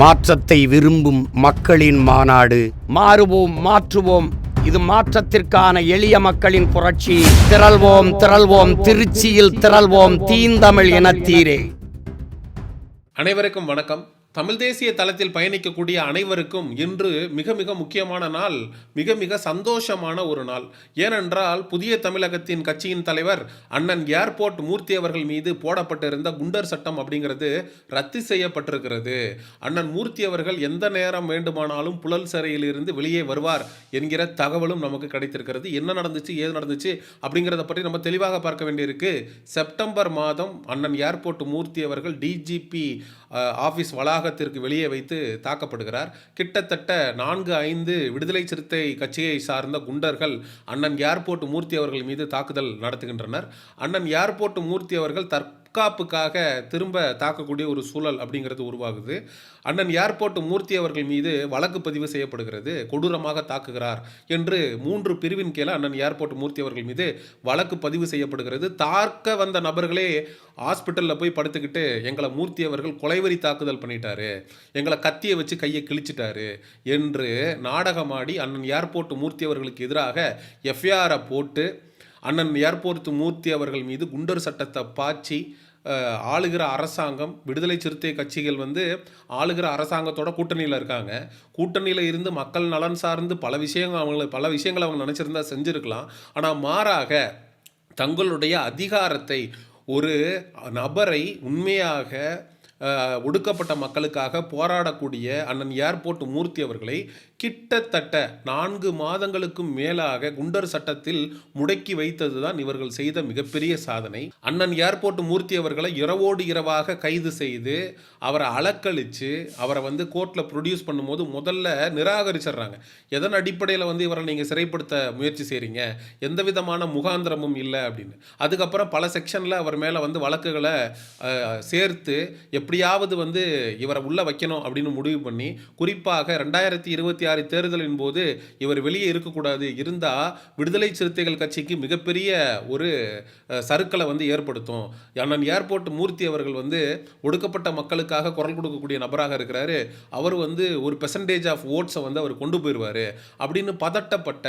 மாற்றத்தை விரும்பும் மக்களின் மாநாடு. மாறுவோம் மாற்றுவோம். இது மாற்றத்திற்கான எளிய மக்களின் புரட்சி. திரள்வோம் திரள்வோம். திருச்சியில் திரள்வோம். தீந்தமிழ் இனத்தீரே. அனைவருக்கும் வணக்கம். தமிழ் தேசிய தளத்தில் பயணிக்கக்கூடிய அனைவருக்கும் இன்று மிக மிக முக்கியமான நாள் மிக மிக சந்தோஷமான ஒரு நாள். ஏனென்றால் புதிய தமிழகத்தின் கட்சியின் தலைவர் அண்ணன் ஏர்போர்ட் மூர்த்தி அவர்கள் மீது போடப்பட்டிருந்த குண்டர் சட்டம் அப்படிங்கிறது ரத்து செய்யப்பட்டிருக்கிறது. அண்ணன் மூர்த்தி அவர்கள் எந்த நேரம் வேண்டுமானாலும் புழல் சிறையில் இருந்து வெளியே வருவார் என்கிற தகவலும் நமக்கு கிடைத்திருக்கிறது. என்ன நடந்துச்சு ஏது நடந்துச்சு அப்படிங்கிறத பற்றி நம்ம தெளிவாக பார்க்க வேண்டியிருக்கு. செப்டம்பர் மாதம் அண்ணன் ஏர்போர்ட் மூர்த்தி அவர்கள் டிஜிபி ஆஃபீஸ் வளாகத்திற்கு வெளியே வைத்து தாக்கப்படுகிறார். கிட்டத்தட்ட நான்கு ஐந்து விடுதலை சிறுத்தை கட்சியை சார்ந்த குண்டர்கள் அண்ணன் ஏர்போர்ட் மூர்த்தி அவர்கள் மீது தாக்குதல் நடத்துகின்றனர். அண்ணன் ஏர்போர்ட் மூர்த்தி அவர்கள் தற்காப்புக்காக திரும்ப தாக்கக்கூடிய ஒரு சூழல் அப்படிங்கிறது உருவாகுது. அண்ணன் ஏர்போர்ட் மூர்த்தி அவர்கள் மீது வழக்கு பதிவு செய்யப்படுகிறது. கொடூரமாக தாக்குகிறார் என்று மூன்று பிரிவின் கீழே அண்ணன் ஏர்போர்ட் மூர்த்தி அவர்கள் மீது வழக்கு பதிவு செய்யப்படுகிறது. தாக்க வந்த நபர்களே ஹாஸ்பிட்டலில் போய் படுத்துக்கிட்டு எங்களை மூர்த்தி அவர்கள் கொலைவரி தாக்குதல் பண்ணிட்டாரு. எங்களை கத்தியை வச்சு கையை கிழிச்சிட்டாரு என்று நாடகமாடி அண்ணன் ஏர்போர்ட் மூர்த்தி அவர்களுக்கு எதிராக எஃப்ஐஆரை போட்டு அண்ணன் ஏர்போர்த்து மூர்த்தி அவர்கள் மீது குண்டர் சட்டத்தை பாய்ச்சி ஆளுகிற அரசாங்கம் விடுதலை சிறுத்தை கட்சிகள் வந்து ஆளுகிற அரசாங்கத்தோட கூட்டணியில் இருக்காங்க. கூட்டணியில் இருந்து மக்கள் நலன் சார்ந்து பல விஷயங்கள் அவங்கள பல விஷயங்களை அவங்க நினச்சிருந்தா செஞ்சுருக்கலாம். ஆனால் மாறாக தங்களுடைய அதிகாரத்தை ஒரு நபரை உண்மையாக ஒடுக்கப்பட்ட மக்களுக்காக போராடக்கூடிய அண்ணன் ஏர்போர்ட் மூர்த்தி அவர்களை கிட்டத்தட்ட நான்கு மாதங்களுக்கும் மேலாக குண்டர் சட்டத்தில் முடக்கி வைத்ததுதான் இவர்கள் செய்த மிகப்பெரிய சாதனை. அண்ணன் ஏர்போர்ட் மூர்த்தி அவர்களை இரவோடு இரவாக கைது செய்து அவரை அலக்கழித்து அவரை வந்து கோர்ட்டில் ப்ரொடியூஸ் பண்ணும்போது முதல்ல நிராகரிச்சிடுறாங்க. எதன் அடிப்படையில் வந்து இவரை நீங்கள் சிறைப்படுத்த முயற்சி செய்கிறீங்க எந்த விதமான முகாந்திரமும் இல்லை அப்படின்னு. அதுக்கப்புறம் பல செக்ஷனில் அவர் மேலே வந்து வழக்குகளை சேர்த்து சேர்த்து எப்படியாவது வந்து இவரை உள்ளே வைக்கணும் அப்படின்னு முடிவு பண்ணி குறிப்பாக ரெண்டாயிரத்தி இருபத்தி ஆறு தேர்தலின் போது இவர் வெளியே இருக்கக்கூடாது இருந்தால் விடுதலை சிறுத்தைகள் கட்சிக்கு மிகப்பெரிய ஒரு சருக்களை வந்து ஏற்படுத்தும். அண்ணன் ஏர்போர்ட் மூர்த்தி அவர்கள் வந்து ஒடுக்கப்பட்ட மக்களுக்காக குரல் கொடுக்கக்கூடிய நபராக இருக்கிறாரு. அவர் வந்து ஒரு பெர்சன்டேஜ் ஆஃப் ஓட்ஸை வந்து அவர் கொண்டு போயிடுவார் அப்படின்னு பதட்டப்பட்ட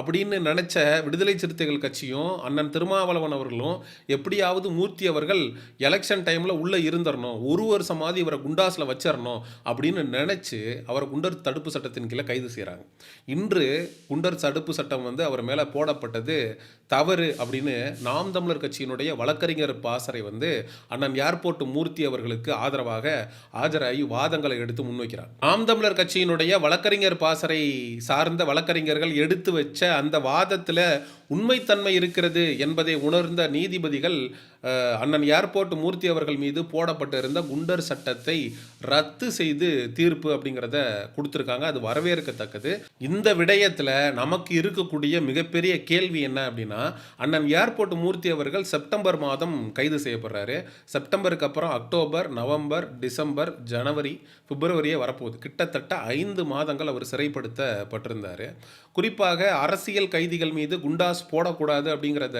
அப்படின்னு நினச்ச விடுதலை சிறுத்தைகள் கட்சியும் அண்ணன் திருமாவளவன் அவர்களும் எப்படியாவது மூர்த்தி அவர்கள் எலெக்ஷன் டைமில் உள்ளே இருந்துடணும் ஒரு வருஷமாவது இவரை குண்டாஸில் வச்சிடணும் அப்படின்னு நினச்சி அவரை குண்டர் தடுப்பு சட்டத்தின் கீழே கைது செய்கிறாங்க இன்று குண்டர் தடுப்பு சட்டம் வந்து அவர் மேலே போடப்பட்டது தவறு அப்படின்னு நாம் தமிழர் கட்சியினுடைய வழக்கறிஞர் பாசறை வந்து அண்ணன் ஏர்போர்ட் மூர்த்தி அவர்களுக்கு ஆதரவாக ஆஜராகி வாதங்களை எடுத்து முன்வைக்கிறார். நாம் தமிழர் கட்சியினுடைய வழக்கறிஞர் பாசறை சார்ந்த வழக்கறிஞர்கள் எடுத்து வச்ச அந்த வாதத்தில் உண்மைத்தன்மை இருக்கிறது என்பதை உணர்ந்த நீதிபதிகள் அண்ணன் ஏர்போர்ட் மூர்த்தி அவர்கள் மீது போடப்பட்டிருந்த குண்டர் சட்டத்தை ரத்து செய்து தீர்ப்பு அப்படிங்கிறத கொடுத்துருக்காங்க. அது வரவேற்கத்தக்கது. இந்த விடயத்தில் நமக்கு இருக்கக்கூடிய மிகப்பெரிய கேள்வி என்ன அப்படின்னா அண்ணன் ஏர்போர்ட் மூர்த்தி அவர்கள் செப்டம்பர் மாதம் கைது செய்யப்படுறாரு. செப்டம்பருக்கு அப்புறம் அக்டோபர் நவம்பர் டிசம்பர் ஜனவரி பிப்ரவரியே வரப்போகுது. கிட்டத்தட்ட ஐந்து மாதங்கள் அவர் சிறைப்படுத்தப்பட்டிருந்தார். குறிப்பாக அரசியல் கைதிகள் மீது குண்டாஸ் போடக்கூடாது அப்படிங்கிறத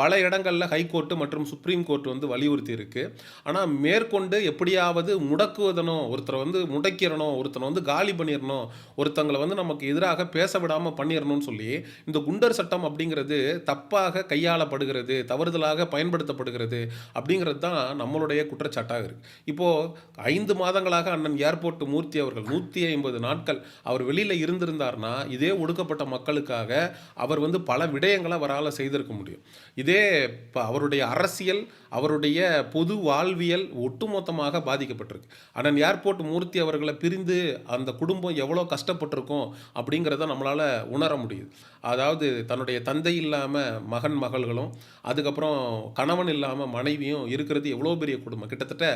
பல இடங்களில் ஹைகோர்ட்டு மற்றும் சுப்ரீம் கோர்ட் வந்து வலியுறுத்தி இருக்கு ஆனால் மேற்கொண்டு எப்படியாவது முடக்குவதனும் ஒருத்தரை வந்து முடக்கிறனோ ஒருத்தனை வந்து காலி பண்ணிடணும் ஒருத்தங்களை வந்து நமக்கு எதிராக பேச விடாமல் பண்ணிடணும்னு சொல்லி இந்த குண்டர் சட்டம் அப்படிங்கிறது தப்பாக கையாளப்படுகிறது தவறுதலாக பயன்படுத்தப்படுகிறது அப்படிங்கிறது தான் நம்மளுடைய குற்றச்சாட்டாக இருக்குது இப்போது ஐந்து மாதங்களாக அண்ணன் ஏர்போர்ட் மூர்த்தி அவர்கள் நூற்றி ஐம்பது நாட்கள் அவர் வெளியில் இருந்திருந்தார்னா இதே ஒடுக்கப்பட்ட மக்களுக்காக அவர் வந்து பல விடயங்களை அவரால் செய்திருக்க முடியும். இதே இப்போ அவருடைய அரசியல் அவருடைய பொது வாழ்வியல் ஒட்டு ஒட்டுமொத்தமாக பாதிக்கப்பட்டிருக்கு. அண்ணன் ஏர்போர்ட் மூர்த்தி அவர்களை பிரிந்து அந்த குடும்பம் எவ்வளோ கஷ்டப்பட்டிருக்கும் அப்படிங்கிறத நம்மளால் உணர முடியுது. அதாவது தன்னுடைய தந்தை இல்லாமல் மகன் மகள்களும் அதுக்கப்புறம் கணவன் இல்லாமல் மனைவியும் இருக்கிறது எவ்வளோ பெரிய குடும்பம். கிட்டத்தட்ட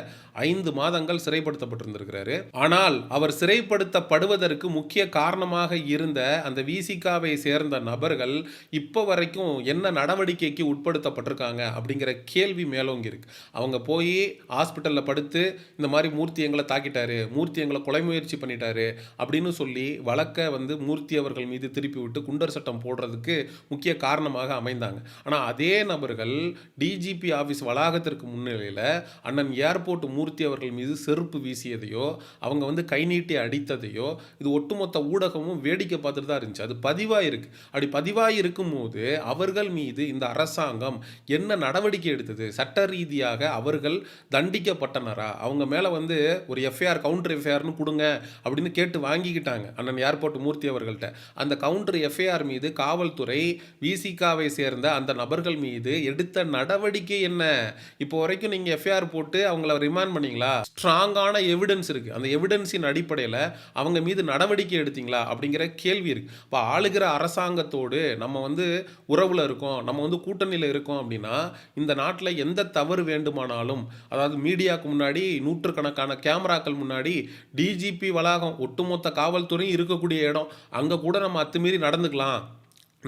ஐந்து மாதங்கள் சிறைப்படுத்தப்பட்டிருந்திருக்கிறாரு. ஆனால் அவர் சிறைப்படுத்தப்படுவதற்கு முக்கிய காரணமாக இருந்த அந்த விசிகாவை சேர்ந்த நபர்கள் இப்போ வரைக்கும் என்ன நடவடிக்கைக்கு உட்படுத்தப்பட்டிருக்காங்க அப்படிங்கிற கேள்வி மேலோங்கி இருக்கு. அவங்க போய் ஹாஸ்பிட்டலில் ஆஸ்பத்திரியில் படுத்து இந்த மாதிரி மூர்த்தி எங்களை தாக்கிட்டாரு மூர்த்தி எங்களை கொலை முயற்சி பண்ணிட்டாரு அப்படின்னு சொல்லி வழக்கை வந்து மூர்த்தி அவர்கள் மீது திருப்பி விட்டு குண்டர் சட்டம் போடுறதுக்கு முக்கிய காரணமாக அமைந்தாங்க. ஆனால் அதே நபர்கள் டிஜிபி ஆஃபீஸ் வளாகத்திற்கு முன்னிலையில் அண்ணன் ஏர்போர்ட் மூர்த்தி அவர்கள் மீது செருப்பு வீசியதையோ அவங்க வந்து கை நீட்டி அடித்ததையோ இது ஒட்டுமொத்த ஊடகமும் வேடிக்கை பார்த்துட்டு தான் இருந்துச்சு. அது பதிவாக இருக்கு. அப்படி பதிவாக இருக்கும்போது அவர்கள் மீது இந்த அரசாங்கம் என்ன நடவடிக்கை எடுத்தது? சட்ட ரீதியாக அவர்கள் தண்டிக்கப்பட்ட தண்டிக்கப்பட்டனரா அவங்க மேலே வந்து ஒரு எஃப்ஐஆர் கவுண்டர் எஃப்ஐஆர்னு கொடுங்க அப்படின்னு கேட்டு வாங்கிக்கிட்டாங்க. அண்ணன் ஏர்போர்ட் மூர்த்தி அவர்கள்ட்ட. அந்த கவுண்டர் எஃப்ஐஆர் மீது காவல்துறை விசிகாவை சேர்ந்த அந்த நபர்கள் மீது எடுத்த நடவடிக்கை என்ன? இப்போ வரைக்கும் நீங்கள் எஃப்ஐஆர் போட்டு அவங்கள ரிமாண்ட் பண்ணீங்களா? ஸ்ட்ராங்கான எவிடன்ஸ் இருக்குது அந்த எவிடன்ஸின் அடிப்படையில் அவங்க மீது நடவடிக்கை எடுத்தீங்களா? அப்படிங்கிற கேள்வி இருக்குது இப்போ ஆளுகிற அரசாங்கத்தோடு நம்ம வந்து உறவில் இருக்கோம். நம்ம வந்து கூட்டணியில் இருக்கோம் அப்படின்னா இந்த நாட்டில் எந்த தவறு வேண்டுமானாலும் அதாவது மீடியா மீடியாவுக்கு முன்னாடி நூற்றுக்கணக்கான கேமராக்கள் முன்னாடி டிஜிபி வளாகம் ஒட்டுமொத்த காவல்துறையும் இருக்கக்கூடிய இடம். அங்கே கூட நம்ம அத்துமீறி நடந்துக்கலாம்.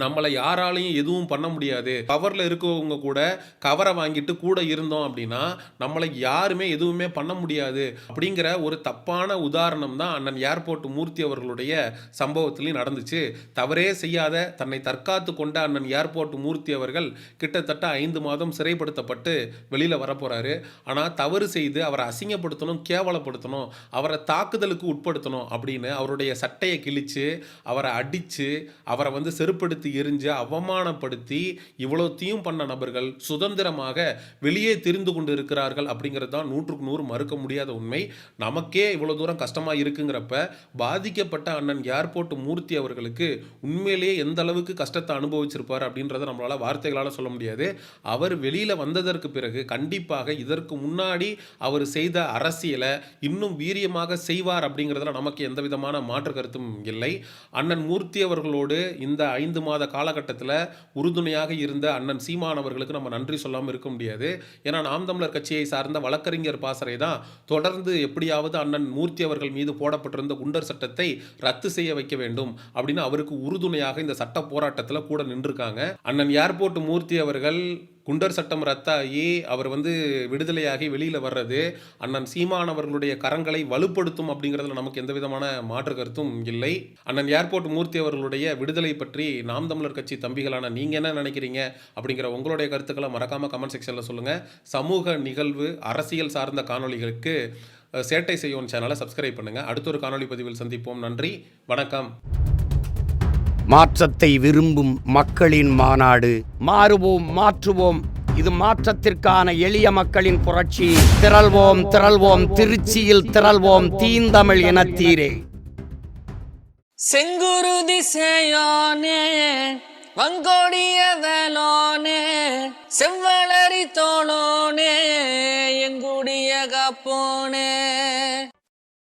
நம்மளை யாராலையும் எதுவும் பண்ண முடியாது. கவரில் இருக்கவங்க கூட கவரை வாங்கிட்டு கூட இருந்தோம் அப்படின்னா நம்மளை யாருமே எதுவுமே பண்ண முடியாது. அப்படிங்கிற ஒரு தப்பான உதாரணம் தான் அண்ணன் ஏர்போர்ட் மூர்த்தி அவர்களுடைய சம்பவத்திலையும் நடந்துச்சு. தவறே செய்யாத தன்னை தற்காத்து கொண்ட அண்ணன் ஏர்போர்ட் மூர்த்தி அவர்கள் கிட்டத்தட்ட ஐந்து மாதம் சிறைப்படுத்தப்பட்டு வெளியில் வரப்போகிறாரு ஆனால் தவறு செய்து அவரை அசிங்கப்படுத்தணும் கேவலப்படுத்தணும் அவரை தாக்குதலுக்கு உட்படுத்தணும் அப்படின்னு அவருடைய சட்டையை கிழித்து அவரை அடித்து அவரை வந்து செருப்படுத்தி எரிஞ்சு அவமானப்படுத்தி இவ்வளோத்தையும் பண்ண நபர்கள் சுதந்திரமாக வெளியே திரிந்து கொண்டு இருக்கிறார்கள் அப்படிங்கிறது தான் நூற்றுக்கு நூறு மறுக்க முடியாத உண்மை. நமக்கே இவ்வளோ தூரம் கஷ்டமாக இருக்குங்கிறப்ப பாதிக்கப்பட்ட அண்ணன் ஏர்போர்ட் மூர்த்தி அவர்களுக்கு உண்மையிலேயே எந்த அளவுக்கு கஷ்டத்தை அனுபவிச்சிருப்பார் அப்படின்றத நம்மளால் வார்த்தைகளால் சொல்ல முடியாது. அவர் வெளியில் வந்ததற்கு பிறகு கண்டிப்பாக இதற்கு முன்னாடி அவர் செய்த அரசியலை இன்னும் வீரியமாக செய்வார் அப்படிங்கிறதுல நமக்கு எந்த விதமான மாற்று கருத்தும் இல்லை. அண்ணன் மூர்த்தி அவர்களோடு இந்த ஐந்து மாத காலகட்டத்தில் உறுதுணையாக இருந்த அண்ணன் சீமான் அவர்களுக்கு நம்ம நன்றி சொல்லாமல் இருக்க முடியாது. ஏன்னா நாம் தமிழர் கட்சியை சார்ந்த வழக்கறிஞர் பாசறை தான் தொடர்ந்து எப்படியாவது அண்ணன் மூர்த்தி அவர்கள் மீது போடப்பட்டிருந்த குண்டர் சட்டத்தை ரத்து செய்ய வைக்க வேண்டும் அப்படின்னு அவருக்கு உறுதுணையாக இந்த சட்ட போராட்டத்தில் கூட நின்றுருக்காங்க. அண்ணன் ஏர்போர்ட் மூர்த்தி அவர்கள் குண்டர் சட்டம் ரத்தாகி அவர் வந்து விடுதலையாகி வெளியில் வர்றது அண்ணன் சீமான் அவர்களுடைய கரங்களை வலுப்படுத்தும் அப்படிங்கிறதுல நமக்கு எந்த விதமான மாற்று கருத்தும் இல்லை. அண்ணன் ஏர்போர்ட் மூர்த்தி அவர்களுடைய விடுதலை பற்றி நாம் தமிழர் கட்சி தம்பிகளான நீங்கள் என்ன நினைக்கிறீங்க அப்படிங்கிற உங்களுடைய கருத்துக்களை மறக்காமல் கமெண்ட் செக்ஷனில் சொல்லுங்கள் சமூக நிகழ்வு அரசியல் சார்ந்த காணொளிகளுக்கு சேட்டை செய்யும் சேனலை சப்ஸ்கிரைப் பண்ணுங்கள் அடுத்த ஒரு காணொளி பதிவில் சந்திப்போம். நன்றி. வணக்கம். மாற்றத்தை விரும்பும் மக்களின் மாநாடு. மாறுவோம் மாற்றுவோம். இது மாற்றத்திற்கான எளிய மக்களின் புரட்சி. திரள்வோம் திரள்வோம். திருச்சியில் திரள்வோம். தீந்தமிழ் இனத்தீரே. செங்குரு திசையானே வங்கோடிய வேலோனே செவ்வளரி தோளோனே எங்குடிய காப்போனே.